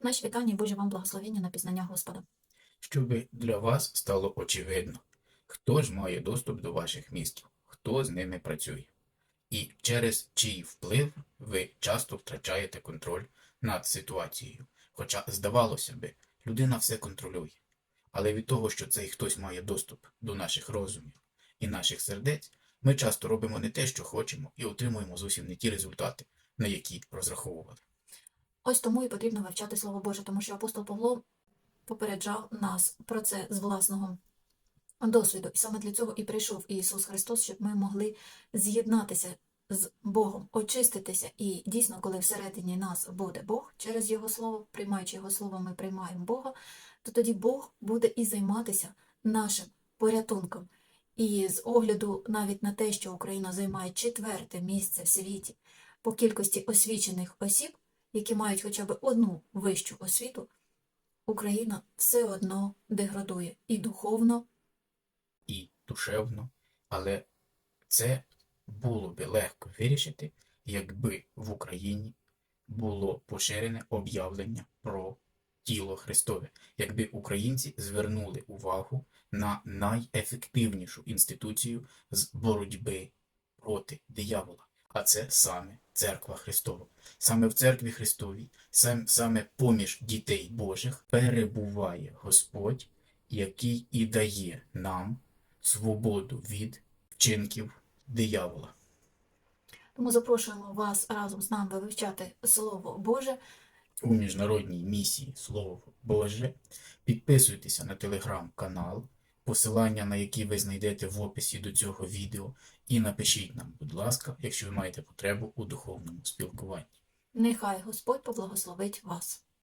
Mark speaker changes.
Speaker 1: Наші вітання і Боже вам благословення на пізнання Господа.
Speaker 2: Щоби для вас стало очевидно, хто ж має доступ до ваших мізків, хто з ними працює, і через чий вплив ви часто втрачаєте контроль над ситуацією. Хоча, здавалося би, людина все контролює. Але від того, що цей хтось має доступ до наших розумів і наших сердець, ми часто робимо не те, що хочемо, і отримуємо зовсім не ті результати, на які розраховували.
Speaker 1: Ось тому і потрібно вивчати Слово Боже, тому що апостол Павло попереджав нас про це з власного досвіду. І саме для цього і прийшов Ісус Христос, щоб ми могли з'єднатися з Богом, очиститися. І дійсно, коли всередині нас буде Бог, через Його Слово, приймаючи Його Слово, ми приймаємо Бога, то тоді Бог буде і займатися нашим порятунком. І з огляду навіть на те, що Україна займає четверте місце в світі по кількості освічених осіб, які мають хоча б одну вищу освіту, Україна все одно деградує і духовно,
Speaker 2: і душевно, але це було би легко вирішити, якби в Україні було поширене об'явлення про тіло Христове, якби українці звернули увагу на найефективнішу інституцію з боротьби проти диявола, а це саме Церква Христова. Саме в Церкві Христовій, сам- саме поміж дітей Божих перебуває Господь, який і дає нам свободу від вчинків диявола.
Speaker 1: тому запрошуємо вас разом з нами вивчати Слово Боже.
Speaker 2: У міжнародній місії Слово Боже. Підписуйтеся на телеграм-канал, посилання на які ви знайдете в описі до цього відео, і напишіть нам, будь ласка, якщо ви маєте потребу у духовному спілкуванні.
Speaker 1: Нехай Господь поблагословить вас.